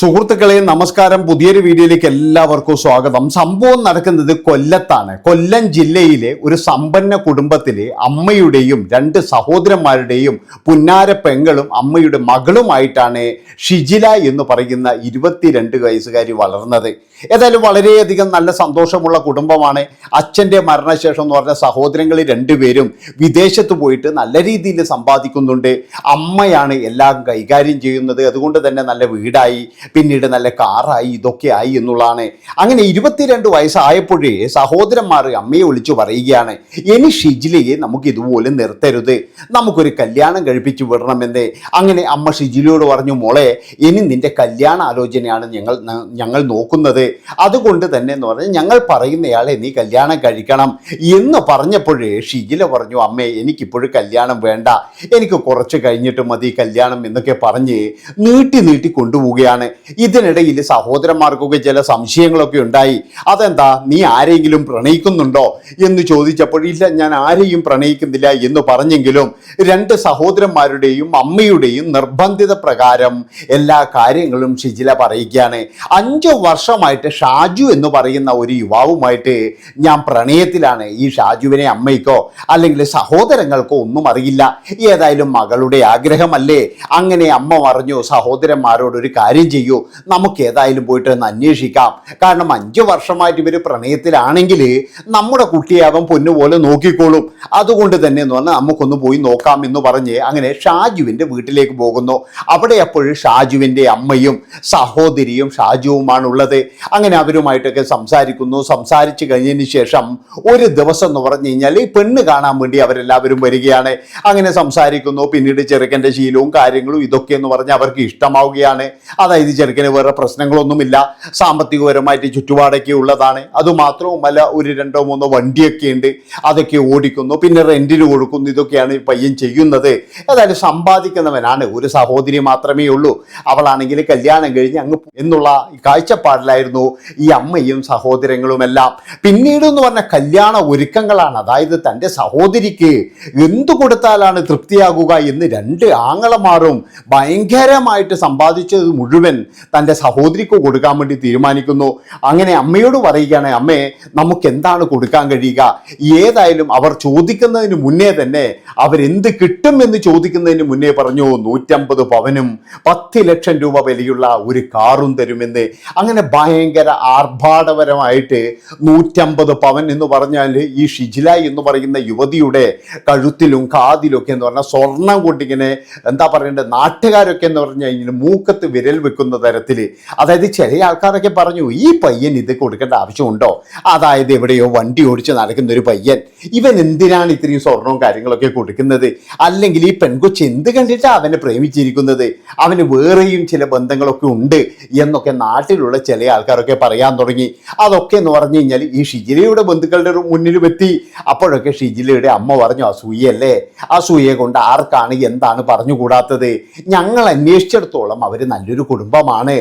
സുഹൃത്തുക്കളെ നമസ്കാരം. പുതിയൊരു വീഡിയോയിലേക്ക് എല്ലാവർക്കും സ്വാഗതം. സംഭവം നടക്കുന്നത് കൊല്ലത്താണ്. കൊല്ലം ജില്ലയിലെ ഒരു സമ്പന്ന കുടുംബത്തിലെ അമ്മയുടെയും രണ്ട് സഹോദരന്മാരുടെയും പുന്നാര പെങ്ങളും അമ്മയുടെ മകളുമായിട്ടാണ് ഷിജില എന്ന് പറയുന്ന ഇരുപത്തിരണ്ട് വയസ്സുകാരി വളർന്നത്. ഏതായാലും വളരെയധികം നല്ല സന്തോഷമുള്ള കുടുംബമാണ്. അച്ഛന്റെ മരണശേഷം എന്ന് പറഞ്ഞ സഹോദരങ്ങൾ രണ്ടുപേരും വിദേശത്ത് പോയിട്ട് നല്ല രീതിയിൽ സമ്പാദിക്കുന്നുണ്ട്. അമ്മയാണ് എല്ലാം കൈകാര്യം ചെയ്യുന്നത്. അതുകൊണ്ട് തന്നെ നല്ല വീടായി. പിന്നീട് നല്ല കാറായി ഇതൊക്കെ ആയി എന്നുള്ളതാണ്. അങ്ങനെ ഇരുപത്തിരണ്ട് വയസ്സായപ്പോഴേ സഹോദരന്മാർ അമ്മയെ വിളിച്ചു പറയുകയാണ് ഇനി ഷിജിലയെ നമുക്ക് ഇതുപോലെ നിർത്തരുത്. നമുക്കൊരു കല്യാണം കഴിപ്പിച്ചു വിടണമെന്ന്. അങ്ങനെ അമ്മ ഷിജിലയോട് പറഞ്ഞു മോളെ ഇനി നിന്റെ കല്യാണ ആലോചനയാണ് ഞങ്ങൾ ഞങ്ങൾ നോക്കുന്നത്. അതുകൊണ്ട് തന്നെ എന്ന് പറഞ്ഞാൽ ഞങ്ങൾ പറയുന്നയാളെ നീ കല്യാണം കഴിക്കണം. എന്ന് പറഞ്ഞപ്പോഴേ ഷിജില പറഞ്ഞു അമ്മേ എനിക്കിപ്പോഴും കല്യാണം വേണ്ട. എനിക്ക് കുറച്ച് കഴിഞ്ഞിട്ട് മതി കല്യാണം എന്നൊക്കെ പറഞ്ഞ് നീട്ടി നീട്ടി കൊണ്ടുപോവുകയാണ്. ഇതിനിടയിൽ സഹോദരന്മാർക്കൊക്കെ ചില സംശയങ്ങളൊക്കെ ഉണ്ടായി. അതെന്താ? നീ ആരെങ്കിലും പ്രണയിക്കുന്നുണ്ടോ? എന്ന് ചോദിച്ചപ്പോൾ ഇല്ല ഞാൻ ആരെയും പ്രണയിക്കുന്നില്ല എന്ന് പറഞ്ഞെങ്കിലും രണ്ട് സഹോദരന്മാരുടെയും അമ്മയുടെയും നിർബന്ധിത പ്രകാരം എല്ലാ കാര്യങ്ങളും ഷിജില പറയുകയാണ്. അഞ്ച് വർഷമായിട്ട് ഷാജു എന്ന് പറയുന്ന ഒരു യുവാവുമായിട്ട് ഞാൻ പ്രണയത്തിലാണ്. ഈ ഷാജുവിനെ അമ്മയ്ക്കോ അല്ലെങ്കിൽ സഹോദരങ്ങൾക്കോ ഒന്നും അറിയില്ല. ഏതായാലും മകളുടെ ആഗ്രഹമല്ലേ? അങ്ങനെ അമ്മ പറഞ്ഞു സഹോദരന്മാരോട് ഒരു കാര്യം ചെയ്യൂ. നമുക്ക് ഏതായാലും പോയിട്ട് ഒന്ന് അന്വേഷിക്കാം. കാരണം അഞ്ച് വർഷമായിട്ട് ഇവർ പ്രണയത്തിലാണെങ്കിൽ നമ്മുടെ കുട്ടിയെ അവൻ പൊന്നുപോലെ നോക്കിക്കോളും. അതുകൊണ്ട് തന്നെ എന്ന് പറഞ്ഞാൽ നമുക്കൊന്ന് പോയി നോക്കാം എന്ന് പറഞ്ഞ് അങ്ങനെ ഷാജുവിന്റെ വീട്ടിലേക്ക് പോകുന്നു. അവിടെ അപ്പോഴും ഷാജുവിന്റെ അമ്മയും സഹോദരിയും ഷാജുവുമാണ് ഉള്ളത് അങ്ങനെ അവരുമായിട്ടൊക്കെ സംസാരിക്കുന്നു. സംസാരിച്ച് കഴിഞ്ഞതിന് ശേഷം ഒരു ദിവസം എന്ന് പറഞ്ഞു കഴിഞ്ഞാൽ ഈ പെണ്ണ് കാണാൻ വേണ്ടി അവരെല്ലാവരും വരികയാണ്. അങ്ങനെ സംസാരിക്കുന്നു. പിന്നീട് ചെറുക്കന്റെ ശീലവും കാര്യങ്ങളും ഇതൊക്കെ എന്ന് പറഞ്ഞ് അവർക്ക് ഇഷ്ടമാവുകയാണ്. അതായത് ചെറുക്കന് വേറെ പ്രശ്നങ്ങളൊന്നുമില്ല. സാമ്പത്തികപരമായിട്ട് ചുറ്റുപാടൊക്കെ ഉള്ളതാണ്. അതുമാത്രവുമല്ല ഒരു രണ്ടോ മൂന്നോ വണ്ടിയൊക്കെ ഉണ്ട്. അതൊക്കെ ഓടിക്കുന്നു. പിന്നെ റെന്റിന് കൊടുക്കുന്നു. ഇതൊക്കെയാണ് ഈ പയ്യൻ ചെയ്യുന്നത്. ഏതായാലും സമ്പാദിക്കുന്നവനാണ്. ഒരു സഹോദരി മാത്രമേ ഉള്ളൂ. അവളാണെങ്കിൽ കല്യാണം കഴിഞ്ഞ് അങ്ങ് എന്നുള്ള കാഴ്ചപ്പാടിലായിരുന്നു ഈ അമ്മയും സഹോദരങ്ങളുമെല്ലാം. പിന്നീട് എന്ന് പറഞ്ഞ കല്യാണ ഒരുക്കങ്ങളാണ്. അതായത് തന്റെ സഹോദരിക്ക് എന്തു കൊടുത്താലാണ് തൃപ്തിയാകുക എന്ന് രണ്ട് ആങ്ങളമാരും ഭയങ്കരമായിട്ട് സമ്പാദിച്ചത് മുഴുവൻ തന്റെ സഹോദരിക്ക് കൊടുക്കാൻ വേണ്ടി തീരുമാനിക്കുന്നു. അങ്ങനെ അമ്മയോട് പറയുകയാണ് അമ്മേ നമുക്ക് എന്താണ് കൊടുക്കാൻ കഴിയുക? ഏതായാലും അവർ ചോദിക്കുന്നതിന് മുന്നേ തന്നെ അവരെന്ത് കിട്ടും എന്ന് ചോദിക്കുന്നതിന് മുന്നേ പറഞ്ഞു നൂറ്റമ്പത് പവനും പത്ത് ലക്ഷം രൂപ വിലയുള്ള ഒരു കാറും തരുമെന്ന്. അങ്ങനെ ഭയങ്കര ആർഭാടപരമായിട്ട് നൂറ്റമ്പത് പവൻ എന്ന് പറഞ്ഞാൽ ഈ ഷിജില എന്ന് പറയുന്ന യുവതിയുടെ കഴുത്തിലും കാതിലൊക്കെ എന്ന് പറഞ്ഞാൽ സ്വർണം കൊണ്ടിങ്ങനെ എന്താ പറയേണ്ടത് നാട്ടുകാരൊക്കെ എന്ന് പറഞ്ഞു കഴിഞ്ഞാൽ മൂക്കത്ത് വിരൽ വെക്കുന്ന. തരത്തിൽ അതായത് ചില ആൾക്കാരൊക്കെ പറഞ്ഞു ഈ പയ്യൻ ഇത് കൊടുക്കേണ്ട ആവശ്യമുണ്ടോ? അതായത് എവിടെയോ വണ്ടി ഓടിച്ച് നടക്കുന്ന ഒരു പയ്യൻ. ഇവൻ എന്തിനാണ് ഇത്രയും സ്വർണവും കാര്യങ്ങളൊക്കെ കൊടുക്കുന്നത്? അല്ലെങ്കിൽ ഈ പെൺകൊച്ച് എന്ത് കണ്ടിട്ടാണ് അവനെ പ്രേമിച്ചിരിക്കുന്നത്? അവന് വേറെയും ചില ബന്ധങ്ങളൊക്കെ ഉണ്ട് എന്നൊക്കെ നാട്ടിലുള്ള ചില ആൾക്കാരൊക്കെ പറയാൻ തുടങ്ങി. അതൊക്കെ എന്ന് പറഞ്ഞു കഴിഞ്ഞാൽ ഈ ഷിജിലയുടെ ബന്ധുക്കളുടെ മുന്നിലും എത്തി അപ്പോഴൊക്കെ ഷിജിലയുടെ അമ്മ പറഞ്ഞു അസൂയല്ലേ അസൂയ കൊണ്ട് ആർക്കാണ് എന്താണ് പറഞ്ഞുകൂടാത്തത്? ഞങ്ങൾ അന്വേഷിച്ചിടത്തോളം അവർ നല്ലൊരു കുടുംബമാണ്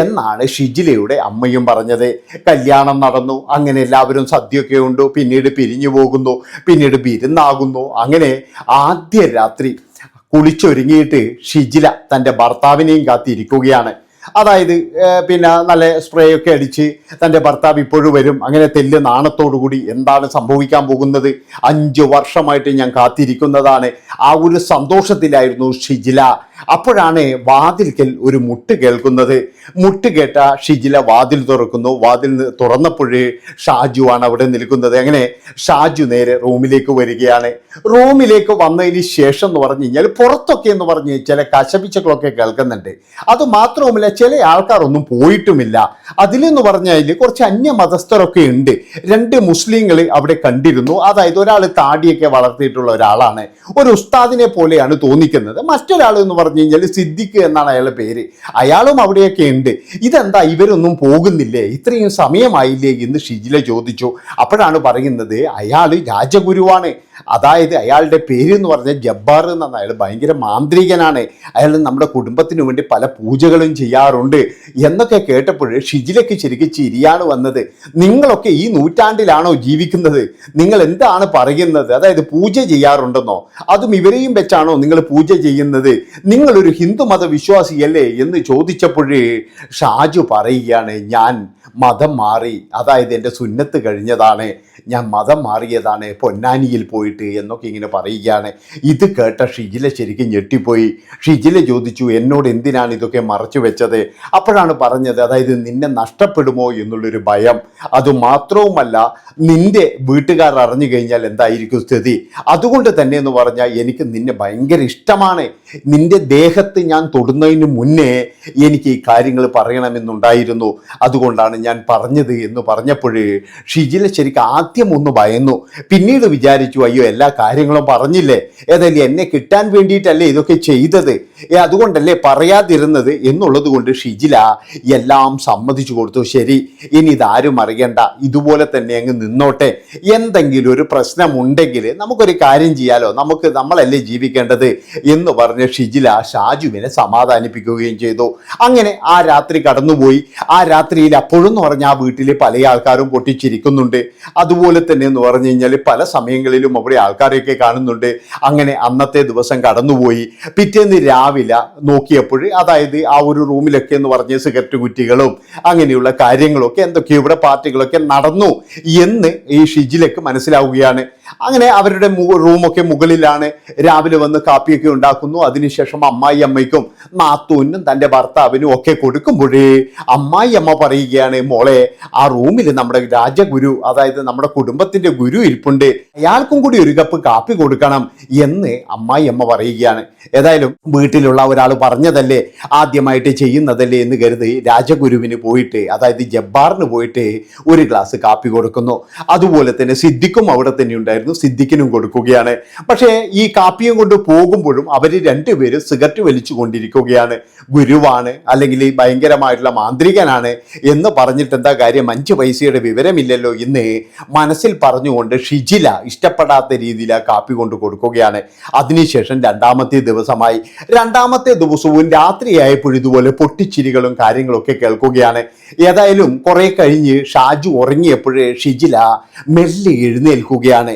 എന്നാണ് ഷിജിലയുടെ അമ്മയും പറഞ്ഞത്. കല്യാണം നടന്നു. അങ്ങനെ എല്ലാവരും സദ്യയൊക്കെ ഉണ്ടു. പിന്നീട് പിരിഞ്ഞു പോകുന്നു. പിന്നീട് വിരുന്നാകുന്നു. അങ്ങനെ ആദ്യ രാത്രി കുളിച്ചൊരുങ്ങിയിട്ട് ഷിജില തന്റെ ഭർത്താവിനെയും കാത്തിരിക്കുകയാണ്. അതായത് പിന്നെ നല്ല സ്പ്രേ ഒക്കെ അടിച്ച് തന്റെ ഭർത്താവ് ഇപ്പോഴും വരും. അങ്ങനെ തെല്ല് കൂടി എന്താണ് സംഭവിക്കാൻ പോകുന്നത്? അഞ്ച് വർഷമായിട്ട് ഞാൻ കാത്തിരിക്കുന്നതാണ്. ആ ഒരു സന്തോഷത്തിലായിരുന്നു ഷിജില. അപ്പോഴാണ് വാതിൽക്കൽ ഒരു മുട്ട് കേൾക്കുന്നത്. മുട്ട് കേട്ട ഷിജില വാതിൽ തുറക്കുന്നു. വാതിൽ തുറന്നപ്പോഴേ ഷാജു ആണ് അവിടെ നിൽക്കുന്നത്. അങ്ങനെ ഷാജു നേരെ റൂമിലേക്ക് വരികയാണ്. റൂമിലേക്ക് വന്നതിന് ശേഷം എന്ന് പറഞ്ഞു കഴിഞ്ഞാൽ പുറത്തൊക്കെ എന്ന് പറഞ്ഞ് ചില കശപിച്ചകളൊക്കെ കേൾക്കുന്നുണ്ട്. അത് മാത്രവുമല്ല ചില ആൾക്കാരൊന്നും പോയിട്ടുമില്ല. അതിലെന്ന് പറഞ്ഞാൽ കുറച്ച് അന്യ മതസ്ഥരൊക്കെ ഉണ്ട്. രണ്ട് മുസ്ലിങ്ങൾ അവിടെ കണ്ടിരുന്നു. അതായത് ഒരാൾ താടിയൊക്കെ വളർത്തിയിട്ടുള്ള ഒരാളാണ്. ഒരു ഉസ്താദിനെ പോലെയാണ് തോന്നിക്കുന്നത്. മറ്റൊരാൾ എന്ന് പറഞ്ഞു കഴിഞ്ഞാൽ സിദ്ദിഖ് എന്നാണ് അയാളുടെ പേര്. അയാളും അവിടെയൊക്കെ ഉണ്ട്. ഇതെന്താ? ഇവരൊന്നും പോകുന്നില്ലേ? ഇത്രയും സമയമായില്ലേ എന്ന് ഷിജില ചോദിച്ചു. അപ്പോഴാണ് പറയുന്നത് അയാൾ രാജഗുരുവാണ്. അതായത് അയാളുടെ പേര് എന്ന് പറഞ്ഞാൽ ജബ്ബാർ എന്നാണ്. അയാൾ ഭയങ്കര മാന്ത്രികനാണ്. അയാൾ നമ്മുടെ കുടുംബത്തിന് വേണ്ടി പല പൂജകളും ചെയ്യാറുണ്ട് എന്നൊക്കെ കേട്ടപ്പോൾ ഷിജിലയ്ക്ക് ശരിക്കും ചിരിയാണ് വന്നത്. നിങ്ങളൊക്കെ ഈ നൂറ്റാണ്ടിലാണോ ജീവിക്കുന്നത്? നിങ്ങൾ എന്താണ് പറയുന്നത്? അതായത് പൂജ ചെയ്യാറുണ്ടെന്നോ? അതും ഇവരെയും വെച്ചാണോ നിങ്ങൾ പൂജ ചെയ്യുന്നത്? നിങ്ങളൊരു ഹിന്ദു വിശ്വാസിയല്ലേ എന്ന് ചോദിച്ചപ്പോൾ ഷാജു പറയുകയാണ് ഞാൻ മതം മാറി അതായത് എന്റെ സുന്നത്ത് കഴിഞ്ഞതാണ്. ഞാൻ മതം മാറിയതാണ് പൊന്നാനിയിൽ പോയിട്ട് എന്നൊക്കെ ഇങ്ങനെ പറയുകയാണ്. ഇത് കേട്ട ഷിജില ശരിക്കും ഞെട്ടിപ്പോയി. ഷിജില ചോദിച്ചു എന്നോട് എന്തിനാണ് ഇതൊക്കെ മറച്ചു വെച്ചത്? അപ്പോഴാണ് പറഞ്ഞത് അതായത് നിന്നെ നഷ്ടപ്പെടുമോ എന്നുള്ളൊരു ഭയം. അതുമാത്രവുമല്ല നിന്റെ വീട്ടുകാർ അറിഞ്ഞു കഴിഞ്ഞാൽ എന്തായിരിക്കും സ്ഥിതി? അതുകൊണ്ട് തന്നെ എന്ന് പറഞ്ഞാൽ എനിക്ക് നിന്നെ ഭയങ്കര ഇഷ്ടമാണ്. നിന്റെ ദേഹത്ത് ഞാൻ തൊടുന്നതിന് മുന്നേ എനിക്ക് ഈ കാര്യങ്ങൾ പറയണമെന്നുണ്ടായിരുന്നു. അതുകൊണ്ടാണ് ഞാൻ പറഞ്ഞത് എന്ന് പറഞ്ഞപ്പോഴേ ഷിജില ശരിക്കും ആദ്യം ഒന്ന് ഭയന്നു. പിന്നീട് വിചാരിച്ചു അയ്യോ എല്ലാ കാര്യങ്ങളും പറഞ്ഞില്ലേ? ഏതായാലും എന്നെ കിട്ടാൻ വേണ്ടിയിട്ടല്ലേ ഇതൊക്കെ ചെയ്തത്. അതുകൊണ്ടല്ലേ പറയാതിരുന്നത് എന്നുള്ളത് കൊണ്ട് ഷിജില എല്ലാം സമ്മതിച്ചു കൊടുത്തു. ശരി ഇനി ഇതാരും അറിയണ്ട. ഇതുപോലെ തന്നെ അങ്ങ് നിന്നോട്ടെ. എന്തെങ്കിലും ഒരു പ്രശ്നമുണ്ടെങ്കിൽ നമുക്കൊരു കാര്യം ചെയ്യാലോ. നമുക്ക് നമ്മളല്ലേ ജീവിക്കേണ്ടത് എന്ന് പറഞ്ഞ് ഷിജില ഷാജുവിനെ സമാധാനിപ്പിക്കുകയും ചെയ്തു. അങ്ങനെ ആ രാത്രി കടന്നുപോയി. ആ രാത്രിയിൽ അപ്പോഴും എന്ന് പറഞ്ഞാൽ ആ വീട്ടിൽ പല ആൾക്കാരും പൊട്ടിച്ചിരിക്കുന്നുണ്ട്. അതുപോലെ തന്നെ എന്ന് പറഞ്ഞു കഴിഞ്ഞാൽ പല സമയങ്ങളിലും അവിടെ ആൾക്കാരെയൊക്കെ കാണുന്നുണ്ട്. അങ്ങനെ അന്നത്തെ ദിവസം കടന്നുപോയി. പിറ്റേന്ന് രാവിലെ നോക്കിയപ്പോൾ അതായത് ആ ഒരു റൂമിലൊക്കെ എന്ന് പറഞ്ഞ സിഗരറ്റ് കുറ്റികളും അങ്ങനെയുള്ള കാര്യങ്ങളൊക്കെ എന്തൊക്കെയോ ഇവിടെ പാർട്ടികളൊക്കെ നടന്നു എന്ന് ഈ ഷിജിലേക്ക് മനസ്സിലാവുകയാണ്. അങ്ങനെ അവരുടെ റൂമൊക്കെ മുകളിലാണ്. രാവിലെ വന്ന് കാപ്പിയൊക്കെ ഉണ്ടാക്കുന്നു. അതിനുശേഷം അമ്മായി അമ്മയ്ക്കും നാത്തൂനും തന്റെ ഭർത്താവിനും ഒക്കെ കൊടുക്കുമ്പോഴേ അമ്മായി അമ്മ പറയുകയാണ് മോളെ ആ റൂമിൽ നമ്മുടെ രാജഗുരു അതായത് നമ്മുടെ കുടുംബത്തിന്റെ ഗുരു ഇരിപ്പുണ്ട്. അയാൾക്കും കൂടി ഒരു കപ്പ് കാപ്പി കൊടുക്കണം എന്ന് അമ്മായി അമ്മ പറയുകയാണ്. ഏതായാലും വീട്ടിലുള്ള ഒരാൾ പറഞ്ഞതല്ലേ? ആദ്യമായിട്ട് ചെയ്യുന്നതല്ലേ എന്ന് കരുതി രാജഗുരുവിന് പോയിട്ട് അതായത് ജബ്ബാറിന് പോയിട്ട് ഒരു ഗ്ലാസ് കാപ്പി കൊടുക്കുന്നു. അതുപോലെ തന്നെ സിദ്ദിഖും അവിടെ തന്നെ ഉണ്ടായിരുന്നു. സിദ്ദിഖിനും കൊടുക്കുകയാണ്. പക്ഷേ ഈ കാപ്പിയും കൊണ്ട് പോകുമ്പോഴും അവർ രണ്ടുപേരും സിഗരറ്റ് വലിച്ചു കൊണ്ടിരിക്കുകയാണ്. ഗുരുവാണ് അല്ലെങ്കിൽ ഭയങ്കരമായിട്ടുള്ള മാന്ത്രികനാണ് എന്ന് പറഞ്ഞിട്ട് എന്താ കാര്യം? അഞ്ച് പൈസയുടെ വിവരമില്ലല്ലോ ഇന്ന് മനസ്സിൽ പറഞ്ഞുകൊണ്ട് ഷിജില ഇഷ്ടപ്പെടാത്ത രീതിയിൽ ആ കാപ്പി കൊണ്ട് കൊടുക്കുകയാണ്. അതിനുശേഷം രണ്ടാമത്തെ ദിവസമായി രണ്ടാമത്തെ ദിവസവും രാത്രിയായപ്പോൾ ഇതുപോലെ പൊട്ടിച്ചിരികളും കാര്യങ്ങളൊക്കെ കേൾക്കുകയാണ്. ഏതായാലും കുറെ കഴിഞ്ഞ് ഷാജു ഉറങ്ങിയപ്പോഴേ ഷിജില മെല്ലെ എഴുന്നേൽക്കുകയാണ്.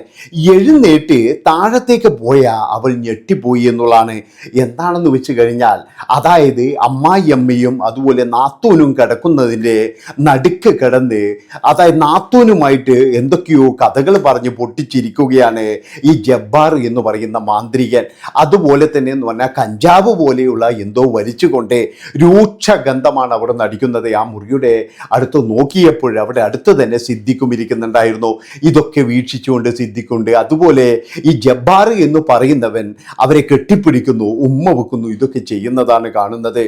എഴുന്നേറ്റ് താഴത്തേക്ക് പോയ അവൾ ഞെട്ടിപ്പോയി എന്നുള്ളതാണ്. എന്താണെന്ന് വെച്ച് കഴിഞ്ഞാൽ അതായത് അമ്മായിയമ്മയും അതുപോലെ നാത്തൂനും കിടക്കുന്നതിന്റെ നടുക്ക് കിടന്ന് അതായത് നാത്തൂനുമായിട്ട് എന്തൊക്കെയോ കഥകൾ പറഞ്ഞ് പൊട്ടിച്ചിരിക്കുകയാണ്. ഈ ജബ്ബാർ എന്ന് പറയുന്ന മാന്ത്രികൻ അതുപോലെ തന്നെ എന്ന് പറഞ്ഞാൽ കഞ്ചാവ് പോലെയുള്ള എന്തോ വലിച്ചുകൊണ്ട് രൂക്ഷ ഗന്ധമാണ് അവിടെ നടിക്കുന്നത്. ആ മുറിയുടെ അടുത്ത് നോക്കിയപ്പോൾ അവിടെ അടുത്ത് തന്നെ സിദ്ധിക്കും ഇരിക്കുന്നുണ്ടായിരുന്നു. ഇതൊക്കെ വീക്ഷിച്ചുകൊണ്ട് സിദ്ധിക്കുണ്ട്. അതുപോലെ ഈ ജബ്ബാർ എന്ന് പറയുന്നവൻ അവരെ കെട്ടിപ്പിടിക്കുന്നു ഉമ്മ വെക്കുന്നു ഇതൊക്കെ ചെയ്യുന്നതാണ് കാണുന്നത്.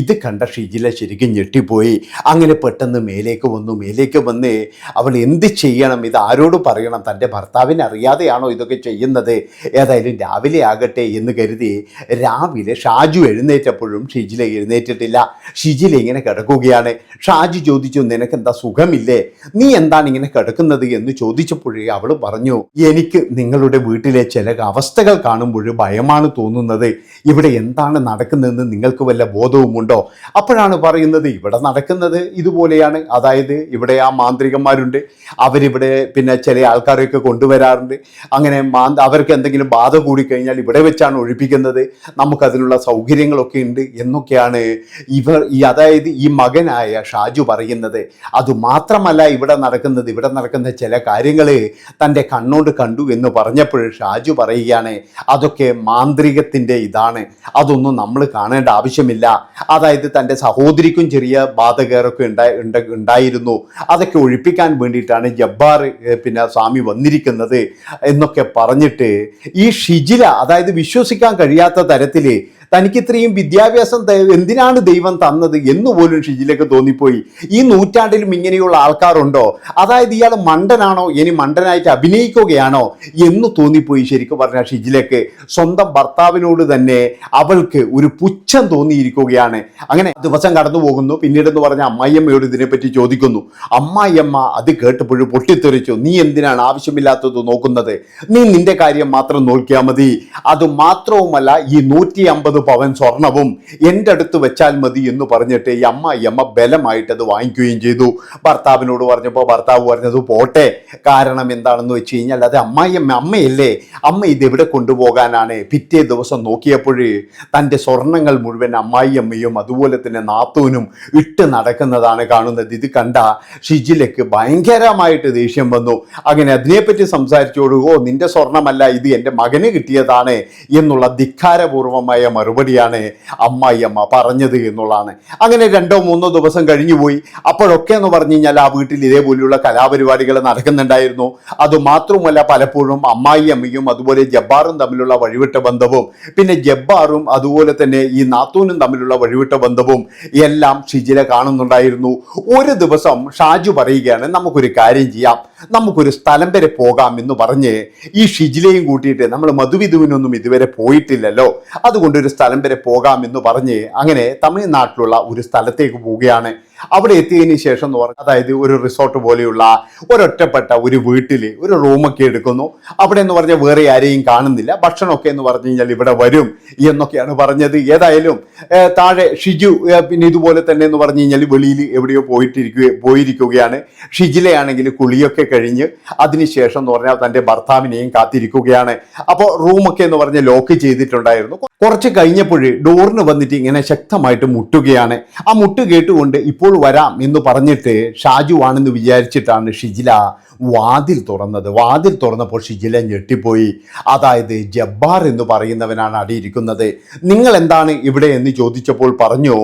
ഇത് കണ്ട ഷിജില ശരിക്കും ഞെട്ടിപ്പോയി. അങ്ങനെ പെട്ടെന്ന് മേലേക്ക് വന്നു. മേലേക്ക് വന്ന് അവൾ എന്ത് ചെയ്യണം? ഇത് ആരോട് പറയണം? തന്റെ ഭർത്താവിനെ അറിയാതെയാണോ ഇതൊക്കെ ചെയ്യുന്നത്? ഏതായാലും രാവിലെ ആകട്ടെ എന്ന് കരുതി രാവിലെ ഷാജു എഴുന്നേറ്റപ്പോഴും ഷിജില എഴുന്നേറ്റിട്ടില്ല. ഷിജില ഇങ്ങനെ കിടക്കുകയാണ്. ഷാജു ചോദിച്ചു നിനക്ക് എന്താ സുഖമില്ലേ? നീ എന്താണ് ഇങ്ങനെ കിടക്കുന്നത്? എന്ന് ചോദിച്ചപ്പോഴേ അവൾ പറഞ്ഞു എനിക്ക് നിങ്ങളുടെ വീട്ടിലെ ചില അവസ്ഥകൾ കാണുമ്പോൾ ഭയമാണ് തോന്നുന്നത്. ഇവിടെ എന്താണ് നടക്കുന്നതെന്ന് നിങ്ങൾക്ക് വല്ല ബോധവുമുണ്ടോ? അപ്പോഴാണ് പറയുന്നത് ഇവിടെ നടക്കുന്നത് ഇതുപോലെയാണ്. അതായത് ഇവിടെ ആ മാന്ത്രികന്മാരുണ്ട്. അവരിവിടെ പിന്നെ ചില ആൾക്കാരെയൊക്കെ കൊണ്ടുവരാറുണ്ട്. അങ്ങനെ മാന്ത അവർക്ക് എന്തെങ്കിലും ബാധ കൂടിക്കഴിഞ്ഞാൽ ഇവിടെ വെച്ചാണ് ഒഴിപ്പിക്കുന്നത്. നമുക്കതിനുള്ള സൗകര്യങ്ങളൊക്കെ ഉണ്ട് എന്നൊക്കെയാണ് ഇവർ ഈ അതായത് ഈ മകനായ ഷാജു പറയുന്നത്. അതുമാത്രമല്ല ഇവിടെ നടക്കുന്നത്. ഇവിടെ നടക്കുന്ന ചില കാര്യങ്ങൾ തന്റെ കണ്ണോട് കണ്ടു എന്ന് പറഞ്ഞപ്പോൾ ഷാജു പറയുകയാണ് അതൊക്കെ മാന്ത്രികത്തിന്റെ ഇതാണ്. അതൊന്നും നമ്മൾ കാണേണ്ട ആവശ്യമില്ല. അതായത് തന്റെ സഹോദരിക്കും ചെറിയ ബാധകേറൊക്കെ ഉണ്ടായി ഉണ്ട് ഉണ്ടായിരുന്നു. അതൊക്കെ ഒഴിപ്പിക്കാൻ വേണ്ടിയിട്ടാണ് ജബ്ബാർ പിന്നെ സ്വാമി വന്നിരിക്കുന്നത്. എന്നൊക്കെ പറഞ്ഞിട്ട് ഈ ഷിജില അതായത് വിശ്വസിക്കാൻ കഴിയാത്ത തരത്തിൽ തനിക്ക് ഇത്രയും വിദ്യാഭ്യാസം എന്തിനാണ് ദൈവം തന്നത് എന്ന് പോലും ഷിജിലേക്ക് തോന്നിപ്പോയി. ഈ നൂറ്റാണ്ടിലും ഇങ്ങനെയുള്ള ആൾക്കാരുണ്ടോ? അതായത് ഇയാൾ മണ്ടനാണോ? ഇനി മണ്ടനായിട്ട് അഭിനയിക്കുകയാണോ? എന്ന് തോന്നിപ്പോയി ശരിക്കും പറഞ്ഞ ഷിജിലേക്ക്. സ്വന്തം ഭർത്താവിനോട് തന്നെ അവൾക്ക് ഒരു പുച്ഛം തോന്നിയിരിക്കുകയാണ്. അങ്ങനെ ദിവസം കടന്നു പോകുന്നു. പിന്നീട് എന്ന് പറഞ്ഞ അമ്മായിയമ്മയോട് ഇതിനെപ്പറ്റി ചോദിക്കുന്നു. അമ്മായിയമ്മ അത് കേട്ടപ്പോഴും പൊട്ടിത്തെറിച്ചു. നീ എന്തിനാണ് ആവശ്യമില്ലാത്തത് നോക്കുന്നത്? നീ നിന്റെ കാര്യം മാത്രം നോക്കിയാൽ മതി. അത് മാത്രവുമല്ല ഈ നൂറ്റി അമ്പത് പവൻ സ്വർണവും എന്റെ അടുത്ത് വെച്ചാൽ മതി എന്ന് പറഞ്ഞിട്ട് ഈ അമ്മായിയമ്മ ബലമായിട്ട് അത് വാങ്ങിക്കുകയും ചെയ്തു. ഭർത്താവിനോട് പറഞ്ഞപ്പോൾ ഭർത്താവ് പറഞ്ഞത് പോട്ടെ. കാരണം എന്താണെന്ന് വെച്ച് കഴിഞ്ഞാൽ അത് അമ്മായിയമ്മ അമ്മയല്ലേ. അമ്മ ഇത് എവിടെ കൊണ്ടുപോകാനാണ്? പിറ്റേ ദിവസം നോക്കിയപ്പോഴേ തന്റെ സ്വർണങ്ങൾ മുഴുവൻ അമ്മായിയമ്മയും അതുപോലെ തന്നെ നാത്തൂനും ഇട്ട് നടക്കുന്നതാണ് കാണുന്നത്. ഇത് കണ്ട ഷിജിലക്ക് ഭയങ്കരമായിട്ട് ദേഷ്യം വന്നു. അങ്ങനെ അതിനെപ്പറ്റി സംസാരിച്ചോടുകോ നിന്റെ സ്വർണമല്ല ഇത് എന്റെ മകന് കിട്ടിയതാണ് എന്നുള്ള ധിക്കാരപൂർവമായ മറുപടിയാണ് അമ്മായിയമ്മ പറഞ്ഞത് എന്നുള്ളതാണ്. അങ്ങനെ രണ്ടോ മൂന്നോ ദിവസം കഴിഞ്ഞു പോയി. അപ്പോഴൊക്കെ എന്ന് പറഞ്ഞു കഴിഞ്ഞാൽ ആ വീട്ടിൽ ഇതേപോലെയുള്ള കലാപരിപാടികൾ നടക്കുന്നുണ്ടായിരുന്നു. അതുമാത്രമല്ല പലപ്പോഴും അമ്മായിയമ്മയും അതുപോലെ ജബ്ബാറും തമ്മിലുള്ള വഴിവിട്ട ബന്ധവും പിന്നെ ജബ്ബാറും അതുപോലെ തന്നെ ഈ നാത്തൂനും തമ്മിലുള്ള വഴിവിട്ട ബന്ധവും എല്ലാം ഷിജില കാണുന്നുണ്ടായിരുന്നു. ഒരു ദിവസം ഷാജു പറയുകയാണ് നമുക്കൊരു കാര്യം ചെയ്യാം. നമുക്കൊരു സ്ഥലം വരെ പോകാം എന്ന് പറഞ്ഞ് ഈ ഷിജിലയും കൂട്ടിയിട്ട് നമ്മൾ മധുവിധുവിനൊന്നും ഇതുവരെ പോയിട്ടില്ലല്ലോ. അതുകൊണ്ട് ഒരു സ്ഥലം വരെ പോകാം എന്ന് പറഞ്ഞ് അങ്ങനെ തമിഴ്നാട്ടിലുള്ള ഒരു സ്ഥലത്തേക്ക് പോവുകയാണ്. അവിടെ എത്തിയതിന് ശേഷം എന്ന് പറഞ്ഞാൽ അതായത് ഒരു റിസോർട്ട് പോലെയുള്ള ഒരൊറ്റപ്പെട്ട ഒരു വീട്ടിൽ ഒരു റൂമൊക്കെ എടുക്കുന്നു. അവിടെ എന്ന് പറഞ്ഞാൽ വേറെ ആരെയും കാണുന്നില്ല. ഭക്ഷണമൊക്കെ എന്ന് പറഞ്ഞു കഴിഞ്ഞാൽ ഇവിടെ വരും എന്നൊക്കെയാണ് പറഞ്ഞത്. ഏതായാലും താഴെ ഷിജു പിന്നെ ഇതുപോലെ തന്നെ എന്ന് പറഞ്ഞു കഴിഞ്ഞാൽ വെളിയിൽ എവിടെയോ പോയിട്ടിരിക്കുക പോയിരിക്കുകയാണ്. ഷിജിലയാണെങ്കിൽ കുളിയൊക്കെ കഴിഞ്ഞ് അതിനുശേഷം എന്ന് പറഞ്ഞാൽ തന്റെ ഭർത്താവിനെയും കാത്തിരിക്കുകയാണ്. അപ്പോൾ റൂമൊക്കെ എന്ന് പറഞ്ഞാൽ ലോക്ക് ചെയ്തിട്ടുണ്ടായിരുന്നു. കുറച്ച് കഴിഞ്ഞപ്പോഴേ ഡോറിന് വന്നിട്ട് ഇങ്ങനെ ശക്തമായിട്ട് മുട്ടുകയാണ്. ആ മുട്ട് കേട്ടുകൊണ്ട് ഇപ്പോൾ വരാം എന്ന് പറഞ്ഞിട്ട് ഷാജു ആണെന്ന് വിചാരിച്ചിട്ടാണ് ഷിജില വാതിൽ തുറന്നത്. വാതിൽ തുറന്നപ്പോൾ ഷിജില ഞെട്ടിപ്പോയി. അതായത് ജബ്ബാർ എന്ന് പറയുന്നവനാണ് അടിയിരിക്കുന്നത്. നിങ്ങൾ എന്താണ് ഇവിടെ എന്ന് ചോദിച്ചപ്പോൾ പറഞ്ഞു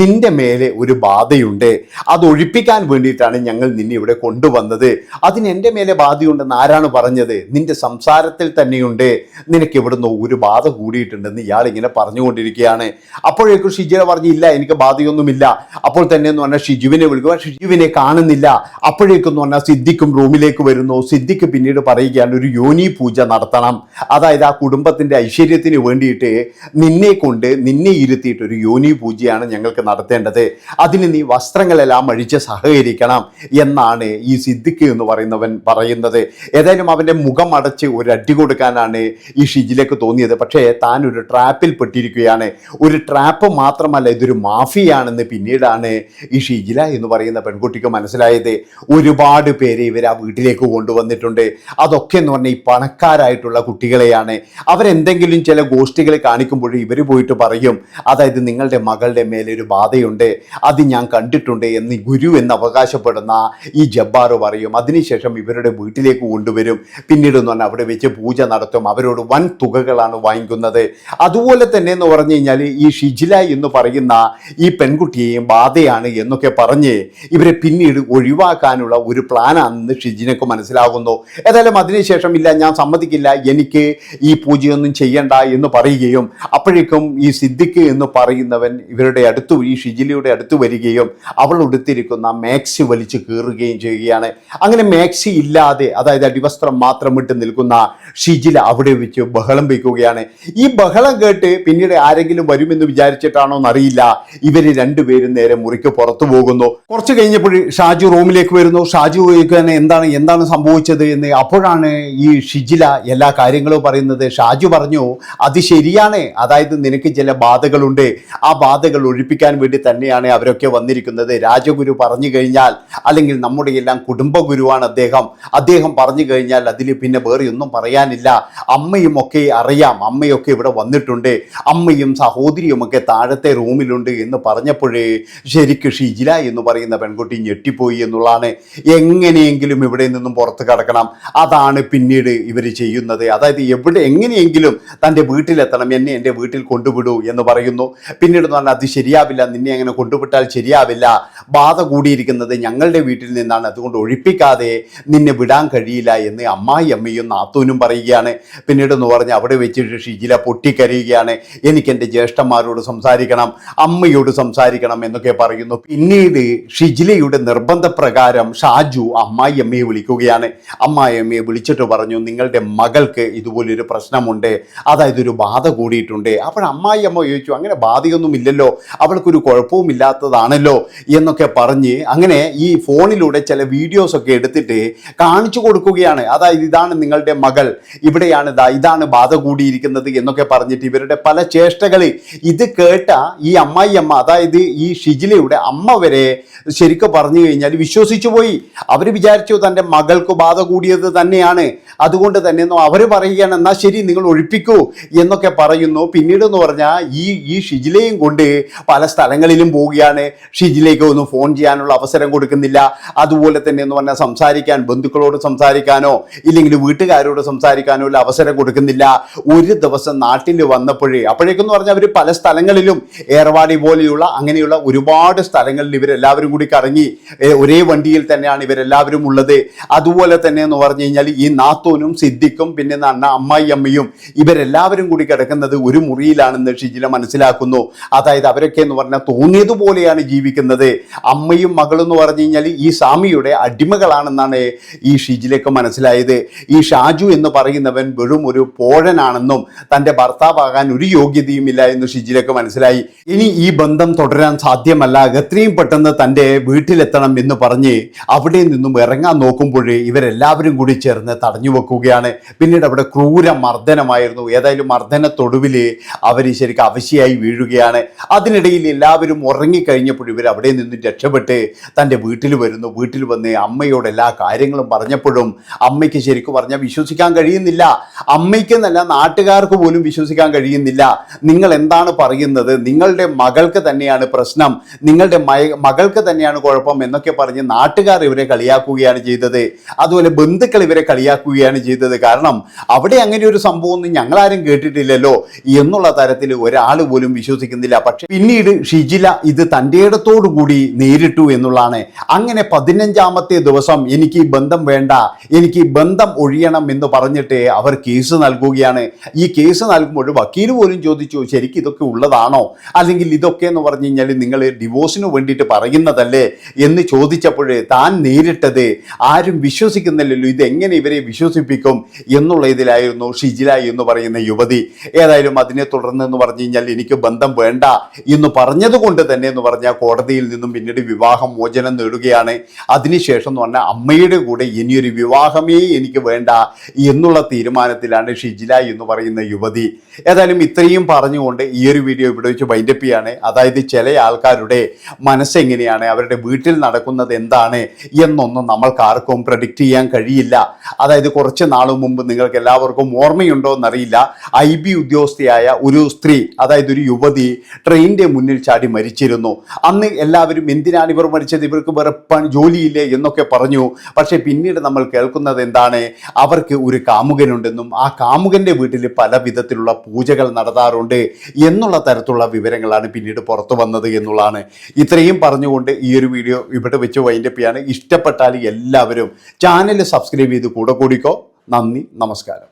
നിന്റെ മേലെ ഒരു ബാധയുണ്ട്. അത് ഒഴിപ്പിക്കാൻ വേണ്ടിയിട്ടാണ് ഞങ്ങൾ നിന്നെ ഇവിടെ കൊണ്ടുവന്നത്. അതിന് എന്റെ മേലെ ബാധയുണ്ടെന്ന് ആരാണ് പറഞ്ഞത്? നിന്റെ സംസാരത്തിൽ തന്നെയുണ്ട്. നിനക്ക് ഇവിടുന്ന് ഒരു ബാധ കൂടിയിട്ടുണ്ടെന്ന് ഇയാൾ ഇങ്ങനെ പറഞ്ഞുകൊണ്ടിരിക്കുകയാണ്. അപ്പോഴേക്കും ഷിജില പറഞ്ഞു ഇല്ല എനിക്ക് ബാധയൊന്നുമില്ല. അപ്പോൾ തന്നെ എന്ന് പറഞ്ഞാൽ ഷിജുവിനെ വിളിക്കുക ഷിജുവിനെ കാണുന്നില്ല. അപ്പോഴേക്കും എന്ന് പറഞ്ഞാൽ സിദ്ദിഖും റൂമിലേക്ക് വരുന്നു. സിദ്ദിഖ് പിന്നീട് പറയുകയാണ് ഒരു യോനി പൂജ നടത്തണം. അതായത് ആ കുടുംബത്തിന്റെ ഐശ്വര്യത്തിന് വേണ്ടിയിട്ട് നിന്നെ കൊണ്ട് നിന്നെ ഇരുത്തിയിട്ട് ഒരു യോനി പൂജയാണ് ഞങ്ങൾക്ക് നടത്തേണ്ടത്. അതിന് നീ വസ്ത്രങ്ങളെല്ലാം അഴിച്ച് സഹകരിക്കണം എന്നാണ് ഈ സിദ്ദിഖ് എന്ന് പറയുന്നവൻ പറയുന്നത്. ഏതായാലും അവന്റെ മുഖം അടച്ച് ഒരു അടി കൊടുക്കാനാണ് ഈ ഷിജിലേക്ക് തോന്നിയത്. പക്ഷേ താൻ ഒരു ട്രാപ്പിൽ പെട്ടിരിക്കുകയാണ്. ഒരു ട്രാപ്പ് മാത്രമല്ല ഇതൊരു മാഫിയാണെന്ന് പിന്നീടാണ് ഈ ഷിജില എന്ന് പറയുന്ന പെൺകുട്ടിക്ക് മനസ്സിലായത്. ഒരുപാട് പേരെ ഇവർ ആ വീട്ടിലേക്ക് കൊണ്ടുവന്നിട്ടുണ്ട്. അതൊക്കെ എന്ന് പറഞ്ഞാൽ ഈ പണക്കാരായിട്ടുള്ള കുട്ടികളെയാണ്. അവരെന്തെങ്കിലും ചില ഗോഷ്ഠികളെ കാണിക്കുമ്പോൾ ഇവർ പോയിട്ട് പറയും അതായത് നിങ്ങളുടെ മകളുടെ മേലെ ഒരു ബാധയുണ്ട്. അത് ഞാൻ കണ്ടിട്ടുണ്ട് എന്ന് ഗുരു എന്ന് അവകാശപ്പെടുന്ന ഈ ജബ്ബാർ പറയും. അതിനുശേഷം ഇവരുടെ വീട്ടിലേക്ക് കൊണ്ടുവരും. പിന്നീട് എന്ന് പറഞ്ഞാൽ അവിടെ വെച്ച് പൂജ നടത്തും. അവരോട് വൻ തുകകളാണ് വാങ്ങിക്കുന്നത് അതുപോലെ തന്നെ എന്ന് പറഞ്ഞു കഴിഞ്ഞാൽ ഈ ഷിജില എന്ന് പറയുന്ന ഈ പെൺകുട്ടിയെയും ബാധയാണ് എന്നൊക്കെ പറഞ്ഞ് ഇവരെ പിന്നീട് ഒഴിവാക്കാനുള്ള ഒരു പ്ലാനാണെന്ന് ഷിജിനൊക്കെ മനസ്സിലാകുന്നു ഏതായാലും അതിനുശേഷം ഇല്ല ഞാൻ സമ്മതിക്കില്ല എനിക്ക് ഈ പൂജയൊന്നും ചെയ്യണ്ട എന്ന് പറയുകയും അപ്പോഴേക്കും ഈ സിദ്ദിഖ് എന്ന് പറയുന്നവൻ ഇവരുടെ അടുത്ത് ഈ ഷിജിലയുടെ അടുത്ത് വരികയും അവൾ ഉടുത്തിരിക്കുന്ന മാക്സി വലിച്ചു കീറുകയും ചെയ്യുകയാണ്. അങ്ങനെ മാക്സി ഇല്ലാതെ അതായത് അടിവസ്ത്രം മാത്രം ഇട്ട് നിൽക്കുന്ന ഷിജില അവിടെ വെച്ച് ബഹളം വയ്ക്കുകയാണ് ഈ ബഹളം കേട്ട് പിന്നീട് ആരെങ്കിലും വരുമെന്ന് വിചാരിച്ചിട്ടാണോ എന്നറിയില്ല. ഇവർ രണ്ടുപേരും നേരെ മുറിക്ക് പുറത്തു പോകുന്നു. കുറച്ച് കഴിഞ്ഞപ്പോൾ ഷാജു റൂമിലേക്ക് വരുന്നു. ഷാജു ചോദിക്കുകയാണ് എന്താണ് എന്താണ് സംഭവിച്ചത് എന്ന് അപ്പോഴാണ് ഈ ഷിജില എല്ലാ കാര്യങ്ങളും പറയുന്നത്. ഷാജു പറഞ്ഞു അത് ശരിയാണ്. അതായത് നിനക്ക് ചില ബാധകളുണ്ട്. ആ ബാധകൾ ഒഴിപ്പിക്കാൻ വേണ്ടി തന്നെയാണ് അവരൊക്കെ വന്നിരിക്കുന്നത്. രാജഗുരു പറഞ്ഞു കഴിഞ്ഞാൽ അല്ലെങ്കിൽ നമ്മുടെ എല്ലാം കുടുംബഗുരുവാണ് അദ്ദേഹം. അദ്ദേഹം പറഞ്ഞു കഴിഞ്ഞാൽ അതിൽ പിന്നെ വേറെ ഒന്നും പറയാനില്ല. അമ്മയും ഒക്കെ അറിയാം. അമ്മയൊക്കെ ഇവിടെ വന്നിട്ടുണ്ട്. അമ്മയും സഹോദരിയും ഒക്കെ താഴത്തെ റൂമിലുണ്ട് എന്ന് പറഞ്ഞപ്പോഴേ ശരിക്ക് ഷിജില എന്ന് പറയുന്ന പെൺകുട്ടി ഞെട്ടിപ്പോയി എന്നുള്ളതാണ്. എങ്ങനെയെങ്കിലും ഇവിടെ നിന്നും പുറത്ത് കടക്കണം. അതാണ് പിന്നീട് ഇവർ ചെയ്യുന്നത്. അതായത് എവിടെ എങ്ങനെയെങ്കിലും തന്റെ വീട്ടിലെത്തണം എന്നെ എന്റെ വീട്ടിൽ കൊണ്ടുവിടൂ എന്ന് പറയുന്നു. പിന്നീട് പറഞ്ഞാൽ അത് ശരിയാവില്ല നിന്നെ അങ്ങനെ കൊണ്ടുവിട്ടാൽ ശരിയാവില്ല. ബാധ കൂടിയിരിക്കുന്നത് ഞങ്ങളുടെ വീട്ടിൽ നിന്നാണ്. അതുകൊണ്ട് ഒഴിപ്പിക്കാതെ നിന്നെ വിടാൻ കഴിയില്ല എന്ന് അമ്മായി അമ്മയും നാത്തൂനും പറയുകയാണ്. പിന്നീട് എന്ന് പറഞ്ഞ് അവിടെ വെച്ചിട്ട് ഷിജില പൊട്ടിക്കരയുകയാണ്. എനിക്ക് എന്റെ ജ്യേഷ്ഠന്മാരോട് സംസാരിക്കണം അമ്മയോട് സംസാരിക്കണം എന്നൊക്കെ പറയുന്നു. പിന്നീട് ഷിജിലയുടെ നിർബന്ധപ്രകാരം ഷാജു അമ്മായിയമ്മയെ വിളിക്കുകയാണ്. അമ്മായിയമ്മയെ വിളിച്ചിട്ട് പറഞ്ഞു നിങ്ങളുടെ മകൾക്ക് ഇതുപോലൊരു പ്രശ്നമുണ്ട് അതായത് ഒരു ബാധ കൂടിയിട്ടുണ്ട്. അപ്പോൾ അമ്മായിയമ്മ ചോദിച്ചു അങ്ങനെ ബാധയൊന്നും ഇല്ലല്ലോ അവൾക്കൊരു കുഴപ്പവും ഇല്ലാത്തതാണല്ലോ എന്നൊക്കെ പറഞ്ഞ് അങ്ങനെ ഈ ഫോണിലൂടെ ചില വീഡിയോസ് ഒക്കെ എടുത്തിട്ട് കാണിച്ചു കൊടുക്കുകയാണ്. അതായത് ഇതാണ് നിങ്ങളുടെ മകൾ ഇവിടെയാണ് ഇതാണ് ബാധ കൂടിയിരിക്കുന്നത് എന്നൊക്കെ പറഞ്ഞിട്ട് ഇവരുടെ പല ചേഷ്ടകൾ ഇത് കേട്ട ഈ അമ്മായി അമ്മ അതായത് ഈ ഷിജിലയുടെ അമ്മ വരെ ശരിക്കും പറഞ്ഞു കഴിഞ്ഞാൽ വിശ്വസിച്ചു പോയി. അവർ വിചാരിച്ചു തന്റെ മകൾക്ക് ബാധ കൂടിയത് തന്നെയാണ്. അതുകൊണ്ട് തന്നെ അവർ പറയുകയാണ് എന്നാൽ ശരി നിങ്ങൾ ഒഴിപ്പിക്കൂ എന്നൊക്കെ പറയുന്നു. പിന്നീട് എന്ന് പറഞ്ഞാൽ ഈ ഈ ഷിജിലയും കൊണ്ട് പല സ്ഥലങ്ങളിലും പോവുകയാണ്. ഷിജിലേക്ക് ഒന്നും ഫോൺ ചെയ്യാനുള്ള അവസരം കൊടുക്കുന്നില്ല. അതുപോലെ തന്നെ എന്ന് പറഞ്ഞാൽ സംസാരിക്കാൻ ബന്ധുക്കളോട് സംസാരിക്കാനോ ഇല്ലെങ്കിൽ വീട്ടുകാരോട് സംസാരിക്കാനോ ഉള്ള അവസരം കൊടുക്കുന്നില്ല. ഒരു ദിവസം നാട്ടിൽ വന്നപ്പോഴേ അപ്പോഴേക്കെന്ന് പറഞ്ഞാൽ അവർ പല സ്ഥലങ്ങളിലും ഏർവാടി പോലെയുള്ള അങ്ങനെയുള്ള ഒരുപാട് സ്ഥലങ്ങളിൽ ഇവരെല്ലാവരും കൂടി കറങ്ങി ഒരേ വണ്ടിയിൽ തന്നെയാണ് ഇവരെല്ലാവരും ഉള്ളത്. അതുപോലെ തന്നെ എന്ന് പറഞ്ഞു കഴിഞ്ഞാൽ ഈ നാത്തോനും സിദ്ദിഖും പിന്നെ അണ്ണ അമ്മായി അമ്മയും ഇവരെല്ലാവരും കൂടി കിടക്കുന്നത് ഒരു മുറിയിലാണെന്ന് ഷിജില മനസ്സിലാക്കുന്നു. അതായത് അവരൊക്കെ എന്ന് പറഞ്ഞാൽ തോന്നിയതുപോലെയാണ് ജീവിക്കുന്നത്. അമ്മയും മകളും എന്ന് പറഞ്ഞു കഴിഞ്ഞാൽ ഈ സ്വാമിയുടെ അടിമകളാണെന്നാണ് ഈ ഷിജിലക്ക് മനസ്സിലായത്. ഈ ഷാജു എന്ന് പറയുന്നവൻ വെറും ഒരു പോഴനാണെന്നും തന്റെ ഭർത്താവാകാൻ ഒരു യോഗ്യതയുമില്ല എന്ന് ഷിജിലൊക്കെ മനസ്സിലായി. ഇനി ഈ ബന്ധം തുടരാൻ സാധ്യമല്ല. എത്രയും പെട്ടെന്ന് തന്റെ വീട്ടിലെത്തണം എന്ന് പറഞ്ഞ് അവിടെ നിന്നും ഇറങ്ങാൻ നോക്കുമ്പോഴേ ഇവരെല്ലാവരും കൂടി ചേർന്ന് തടഞ്ഞു വെക്കുകയാണ്. പിന്നീട് അവിടെ ക്രൂര മർദ്ദനമായിരുന്നു. ഏതായാലും മർദ്ദനത്തൊടുവിൽ അവർ ശരിക്കും അവശയായി വീഴുകയാണ്. അതിനിടയിൽ എല്ലാവരും ഉറങ്ങിക്കഴിഞ്ഞപ്പോൾ ഇവർ അവിടെ നിന്ന് രക്ഷപ്പെട്ട് തന്റെ വീട്ടിൽ വരുന്നു. വീട്ടിൽ വന്ന് അമ്മയോട് എല്ലാ കാര്യങ്ങളും പറഞ്ഞപ്പോഴും അമ്മയ്ക്ക് ശരിക്കും പറഞ്ഞാൽ വിശ്വസിക്കാൻ കഴിയുന്നില്ല. അമ്മയ്ക്കെന്നല്ല നാട്ടുകാർക്ക് പോലും വിശ്വസിക്കാൻ കഴിയുന്നില്ല. നിങ്ങൾ എന്താണ് പറയുന്നത്? നിങ്ങളുടെ മകൾക്ക് തന്നെയാണ് പ്രശ്നം. നിങ്ങളുടെ മകൾക്ക് തന്നെയാണ് കുഴപ്പം എന്നൊക്കെ പറഞ്ഞ് നാട്ടുകാർ ഇവരെ കളിയാക്കുകയാണ് ചെയ്തത്. അതുപോലെ ബന്ധുക്കൾ ഇവരെ കളിയാക്കുകയാണ് ചെയ്തത്. കാരണം അവിടെ അങ്ങനെ ഒരു സംഭവം ഒന്നും ഞങ്ങളാരും കേട്ടിട്ടില്ലല്ലോ എന്നുള്ള തരത്തിൽ ഒരാൾ പോലും വിശ്വസിക്കുന്നില്ല. പക്ഷെ പിന്നീട് ഷിജില ഇത് തന്റെ കൂടി നേരിട്ടു എന്നുള്ളതാണ്. അങ്ങനെ പതിനഞ്ചാമത്തെ ദിവസം എനിക്ക് ഈ ബന്ധം വേണ്ട എനിക്ക് ഈ ബന്ധം ഒഴിയണം എന്ന് പറഞ്ഞിട്ട് അവർ കേസ് നൽകുകയാണ്. ഈ കേസ് നൽകുമ്പോൾ വക്കീൽ പോലും ചോദിച്ചു ശരിക്കും ഇതൊക്കെ ഉള്ളതാണോ? അല്ലെങ്കിൽ ഇതൊക്കെ എന്ന് പറഞ്ഞു കഴിഞ്ഞാൽ നിങ്ങൾ ഡിവോഴ്സിന് വേണ്ടിയിട്ട് പറയുന്നതല്ലേ എന്ന് ചോദിച്ചപ്പോൾ താൻ നേരിട്ടത് ആരും വിശ്വസിക്കുന്നില്ലല്ലോ ഇതെങ്ങനെ ഇവരെ വിശ്വസിപ്പിക്കും എന്നുള്ള ഇതിലായിരുന്നു ഷിജില എന്ന് പറയുന്ന യുവതി. ഏതായാലും അതിനെ തുടർന്ന് എന്ന് പറഞ്ഞു കഴിഞ്ഞാൽ എനിക്ക് ബന്ധം വേണ്ട എന്ന് പറഞ്ഞതുകൊണ്ട് തന്നെ എന്ന് പറഞ്ഞാൽ കോടതിയിൽ നിന്നും പിന്നീട് വിവാഹം മോചനം നേടുകയാണ്. അതിനുശേഷം എന്ന് പറഞ്ഞാൽ അമ്മയുടെ കൂടെ ഇനിയൊരു വിവാഹമേ എനിക്ക് വേണ്ട എന്നുള്ള തീരുമാനത്തിലാണ് ഷിജില എന്ന് പറയുന്ന യുവതി. ഏതായാലും ഇത്രയും പറഞ്ഞുകൊണ്ട് ഈ ഒരു വീഡിയോ ഇവിടെ വെച്ച് വൈൻഡപ്പ് ചെയ്യാണ്. അതായത് ചില ആൾക്കാരുടെ മനസ്സെങ്ങനെയാണ് അവരുടെ വീട്ടിൽ നടക്കുന്നത് എന്താണ് എന്നൊന്നും നമ്മൾക്ക് ആർക്കും പ്രഡിക്റ്റ് ചെയ്യാൻ കഴിയില്ല. അതായത് കുറച്ച് നാൾ മുമ്പ് നിങ്ങൾക്ക് എല്ലാവർക്കും ഓർമ്മയുണ്ടോ എന്നറിയില്ല. ഐ ബി ഉദ്യോഗസ്ഥയായ ഒരു സ്ത്രീ അതായത് ഒരു യുവതി ട്രെയിനിന്റെ മുന്നിൽ ചാടി മരിച്ചിരുന്നു. അന്ന് എല്ലാവരും എന്തിനാണ് ഇവർ മരിച്ചത്? ഇവർക്ക് വേറെ ജോലിയില്ലേ എന്നൊക്കെ പറഞ്ഞു. പക്ഷേ പിന്നീട് നമ്മൾ കേൾക്കുന്നത് എന്താണ്? അവർക്ക് ഒരു കാമുകനുണ്ടെന്നും ആ കാമുകന്റെ വീട്ടിൽ പല വിധത്തിലുള്ള പൂജകൾ നടത്താറുണ്ട് എന്നുള്ള തരത്തിലുള്ള വിവരങ്ങളാണ് പിന്നീട് പുറത്തു വന്നത് എന്നുള്ളതാണ്. ഇത്രയും പറഞ്ഞുകൊണ്ട് ഈ ഒരു വീഡിയോ ഇവിടെ വെച്ച് വൈൻഡപ്പ് ചെയ്യാണ്. ഇഷ്ടപ്പെട്ടാൽ എല്ലാവരും ചാനൽ സബ്സ്ക്രൈബ് ചെയ്ത് കൂടെ കൂടിക്കോ. നന്ദി നമസ്കാരം.